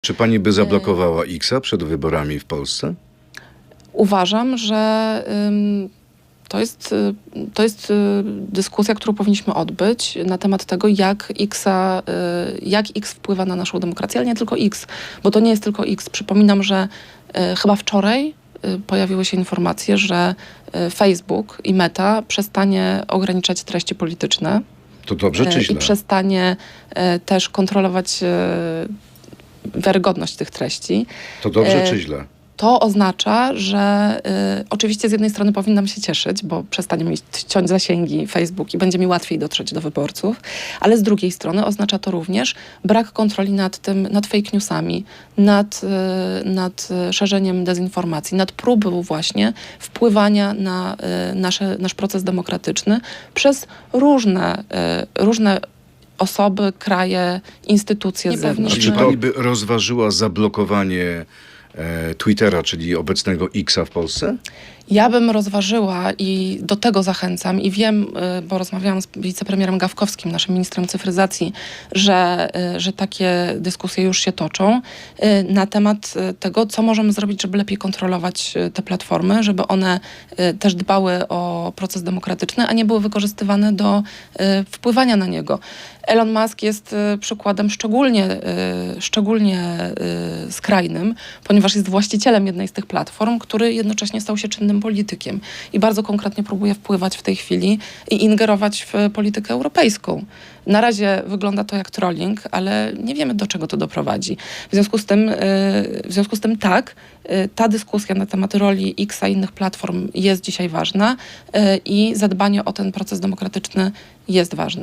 Czy pani by zablokowała X-a przed wyborami w Polsce? Uważam, że ym, to jest, y, to jest y, dyskusja, którą powinniśmy odbyć na temat tego, jak, Xa, y, jak X wpływa na naszą demokrację, ale nie tylko X, bo to nie jest tylko X. Przypominam, że y, chyba wczoraj y, pojawiły się informacje, że y, Facebook i Meta przestanie ograniczać treści polityczne To dobrze czy źle? i przestanie też kontrolować wiarygodność tych treści. To dobrze e, czy źle? To oznacza, że y, oczywiście z jednej strony powinnam się cieszyć, bo przestanie mi ciąć zasięgi Facebook i będzie mi łatwiej dotrzeć do wyborców, ale z drugiej strony oznacza to również brak kontroli nad tym, nad fake newsami, nad, y, nad szerzeniem dezinformacji, nad próbą właśnie wpływania na y, nasze, nasz proces demokratyczny przez różne, y, różne osoby, kraje, instytucje Nie z zewnątrz. A powinniśmy- czy pani by rozważyła zablokowanie e, Twittera, czyli obecnego X-a w Polsce? Ja bym rozważyła i do tego zachęcam i wiem, y, bo rozmawiałam z wicepremierem Gawkowskim, naszym ministrem cyfryzacji, że, y, że takie dyskusje już się toczą y, na temat tego, co możemy zrobić, żeby lepiej kontrolować te platformy, żeby one też dbały o proces demokratyczny, a nie były wykorzystywane do wpływania na niego. Elon Musk jest przykładem szczególnie, szczególnie skrajnym, ponieważ jest właścicielem jednej z tych platform, który jednocześnie stał się czynnym politykiem i bardzo konkretnie próbuje wpływać w tej chwili i ingerować w politykę europejską. Na razie wygląda to jak trolling, ale nie wiemy, do czego to doprowadzi. W związku z tym, y, w związku z tym tak, y, ta dyskusja na temat roli X, a innych platform jest dzisiaj ważna y, i zadbanie o ten proces demokratyczny jest ważne.